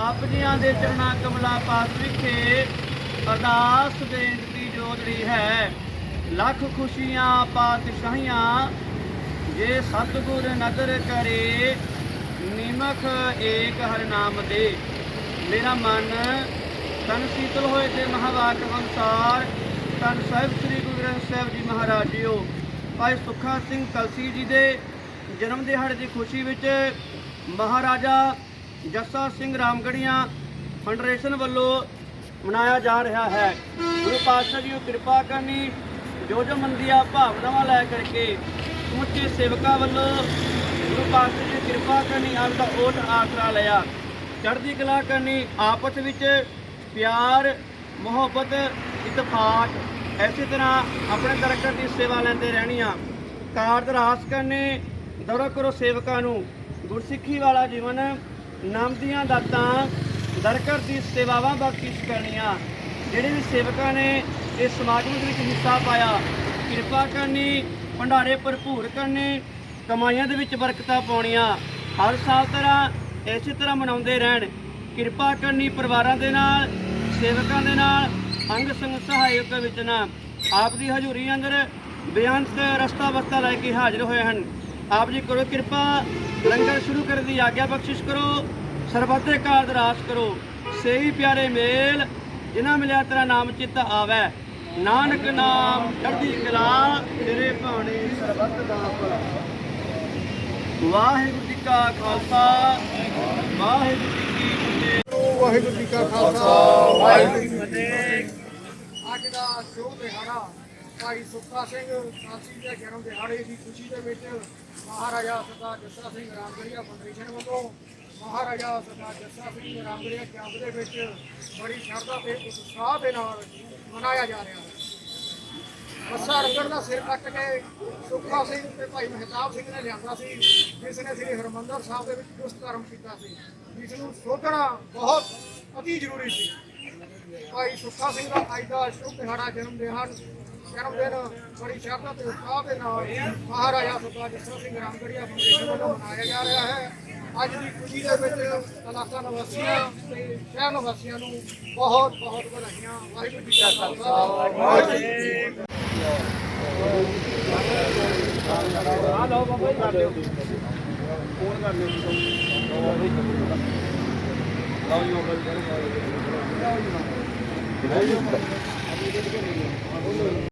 ਆਪ ਜੀਆਂ ਦੇ ਚਰਨਾਂ ਕਮਲਾ ਪਾਸ ਵਿਖੇ ਅਰਦਾਸ ਬੇਨਤੀ ਜੋਦੜੀ ਹੈ। ਲੱਖ ਖੁਸ਼ੀਆਂ, ਪਾਤਸ਼ਾਹੀਆਂ, ਜੇ ਸਤਿਗੁਰ ਨਦਰ ਕਰੇ, ਨਿਮਖ ਏਕ ਹਰ ਨਾਮ ਦੇ। ਮੇਰਾ ਮਨ ਤਨ ਸੀਤਲ ਹੋਏ ਤੇ ਮਹਾਵਾਕ ਅਨੁਸਾਰ ਤਨ ਸਾਹਿਬ ਸ੍ਰੀ ਗੁਰੂ ਗ੍ਰੰਥ ਸਾਹਿਬ ਜੀ ਮਹਾਰਾਜ ਜੀਓ ਭਾਈ ਸੁੱਖਾ ਸਿੰਘ ਕਲਸੀ ਜੀ ਦੇ ਜਨਮ ਦਿਹਾੜੇ ਦੀ ਖੁਸ਼ੀ ਵਿੱਚ ਮਹਾਰਾਜਾ ਜੱਸਾ ਸਿੰਘ ਰਾਮਗੜੀਆਂ ਫੈਡਰੇਸ਼ਨ ਵੱਲੋਂ ਮਨਾਇਆ ਜਾ ਰਿਹਾ ਹੈ। ਗੁਰੂ ਪਾਤਸ਼ਾਹ ਜੀ ਉਹ ਕਿਰਪਾ ਕਰਨੀ ਜੋ ਜੋ ਮੰਦੀਆਂ ਭਾਵਨਾਵਾਂ ਲੈ ਕਰਕੇ ਸਮੁੱਚੇ ਸੇਵਕਾਂ ਵੱਲੋਂ ਗੁਰੂ ਪਾਤਸ਼ਾਹ ਜੀ ਦੀ ਕਿਰਪਾ ਕਰਨੀ, ਆਪ ਦਾ ਓਟ ਆਸਰਾ ਲਿਆ। ਚੜ੍ਹਦੀ ਕਲਾ ਕਰਨੀ, ਆਪਸ ਵਿੱਚ ਪਿਆਰ, ਮੁਹੱਬਤ ਇਤਫਾਕ ਐਸੀ ਤਰ੍ਹਾਂ ਆਪਣੇ ਦਰਗਾਹ ਦੀ ਸੇਵਾ ਲੈਂਦੇ ਰਹਿਣੀਆਂ। ਕਾਰਜ ਰਾਸ ਕਰਨੇ, ਦੌਰਾ ਕਰੋ ਸੇਵਕਾਂ ਨੂੰ। ਗੁਰਸਿੱਖੀ ਵਾਲਾ ਜੀਵਨ ਨਾਮ ਦੀਆਂ ਦਾਤਾਂ ਦਰਗਾਹ ਦੀ ਸੇਵਾਵਾਂ ਬਖਸ਼ਿਸ਼ ਕਰਨੀਆਂ। ਜਿਹੜੇ ਵੀ ਸੇਵਕਾਂ ਨੇ ਇਸ ਸਮਾਗਮ ਦੇ ਵਿੱਚ ਹਿੱਸਾ ਪਾਇਆ, ਕਿਰਪਾ ਕਰਨੀ, ਭੰਡਾਰੇ ਭਰਪੂਰ ਕਰਨੇ, ਕਮਾਈਆਂ ਦੇ ਵਿੱਚ ਬਰਕਤਾਂ ਪਾਉਣੀਆਂ, ਹਰ ਸਾਲ ਤਰ੍ਹਾਂ ਇਸੇ ਤਰ੍ਹਾਂ ਮਨਾਉਂਦੇ ਰਹਿਣ। ਕਿਰਪਾ ਕਰਨੀ ਪਰਿਵਾਰਾਂ ਦੇ ਨਾਲ, ਸੇਵਕਾਂ ਦੇ ਨਾਲ, ਅੰਗ ਸੰਗ ਸਹਾਇਕ ਵਿੱਚ ਨਾ। ਆਪ ਦੀ ਹਜ਼ੂਰੀ ਅੰਦਰ ਬੇਅੰਤ ਰਸਤਾ ਬਸਤਾ ਲੈ ਕੇ ਹਾਜ਼ਰ ਹੋਏ ਹਨ। ਆਪ ਜੀ ਕਰੋ ਕਿਰਪਾ ਲੰਗਰ ਸ਼ੁਰੂ ਕਰਨ ਦੀ ਆਗਿਆ ਬਖਸ਼ਿਸ਼ ਕਰੋ ਸਰਬੱਤੇ ਕਾਰਜ ਰਾਸ ਕਰੋ। ਸਹੀ ਪਿਆਰੇ ਮੇਲ ਜਿਨ੍ਹਾਂ ਮਿਲਿਆ ਤੇਰਾ ਨਾਮ ਚਿੱਤ ਆਵੈ। ਨਾਨਕ ਨਾਮ ਚੜ੍ਹਦੀ ਕਲਾ ਤੇਰੇ ਭਾਣੇ ਸਰਬੱਤ ਦਾ ਭਲਾ। ਵਾਹਿਗੁਰੂ ਜੀ ਕਾ ਖਾਲਸਾ ਵਾਹਿਗੁਰੂ ਜੀ ਕੀ ਫਤਿਹ। ਵਾਹਿਗੁਰੂ ਜੀ ਕਾ ਖਾਲਸਾ ਵਾਹਿਗੁਰੂ ਜੀ ਕੀ ਫਤਿਹ। ਅੱਜ ਦਾ ਸ਼ੋਅ ਦਿਹਾੜਾ ਭਾਈ ਸੁੱਖਾ ਸਿੰਘ, ਕਾਸੀ ਦੇ ਜਨਮ ਦਿਹਾੜੇ ਦੀ ਖੁਸ਼ੀ ਦੇ ਵਿੱਚ ਮਹਾਰਾਜਾ ਸਰਦਾਰ ਜੱਸਾ ਸਿੰਘ ਰਾਮਗੜੀਆ ਫਾਊਂਡੇਸ਼ਨ ਵੱਲੋਂ ਮਹਾਰਾਜਾ ਸਰਦਾਰ ਜੱਸਾ ਸਿੰਘ ਰਾਮਗੜੀਆ ਕੈਂਪ ਦੇ ਵਿੱਚ ਬੜੀ ਸ਼ਰਧਾ ਤੇ ਉਤਸ਼ਾਹ ਦੇ ਨਾਲ ਮਨਾਇਆ ਜਾ ਰਿਹਾ ਹੈ। ਬੱਸਾ ਰੰਗੜ ਦਾ ਸਿਰ ਕੱਟ ਕੇ ਸੁੱਖਾ ਸਿੰਘ ਤੇ ਭਾਈ ਮਹਿਤਾਬ ਸਿੰਘ ਨੇ ਲਿਆਂਦਾ ਸੀ, ਜਿਸ ਨੇ ਸ੍ਰੀ ਹਰਮੰਦਰ ਸਾਹਿਬ ਦੇ ਵਿੱਚ ਦੁਸ਼ਕਰਮ ਕੀਤਾ ਸੀ। ਜਿਸ ਨੂੰ ਸੋਧਣਾ ਬਹੁਤ ਅਤੀ ਜ਼ਰੂਰੀ ਸੀ। ਭਾਈ ਸੁੱਖਾ ਸਿੰਘ ਦਾ ਅੱਜ ਦਾ ਸ਼ੁਭ ਦਿਹਾੜਾ ਜਨਮ ਦਿਹਾੜ ਜਨਮ ਦਿਨ ਬੜੀ ਸ਼ਰਧਾ ਤੇ ਉਤਸ਼ਾਹ ਦੇ ਨਾਲ ਮਹਾਰਾਜਾ ਸਰਦਾਰ ਜੱਸਾ ਸਿੰਘ ਰਾਮਗੜੀਆ ਫਾਊਂਡੇਸ਼ਨ ਵੱਲੋਂ ਮਨਾਇਆ ਜਾ ਰਿਹਾ ਹੈ। ਅੱਜ ਦੀ ਖੁਸ਼ੀ ਦੇ ਵਿੱਚ ਇਲਾਕਾ ਨਿਵਾਸੀਆਂ ਤੇ ਸ਼ਹਿਰ ਨਿਵਾਸੀਆਂ ਨੂੰ ਬਹੁਤ ਬਹੁਤ ਵਧਾਈਆਂ। ਵਾਹਿਗੁਰੂ ਜੀ ਕਾ ਖਾਲਸਾ। ਵਾਹਿਗੁਰੂ ਜੀ ਕੀ ਫਤਿਹ ਆ ਲਓ ਬਾਬਾ ਜੀ ਕਰ ਲਿਓ ਫੋਨ ਕਰ ਲਿਓ ਲਓ ਜੀ ਬਾਬਾ ਜੀ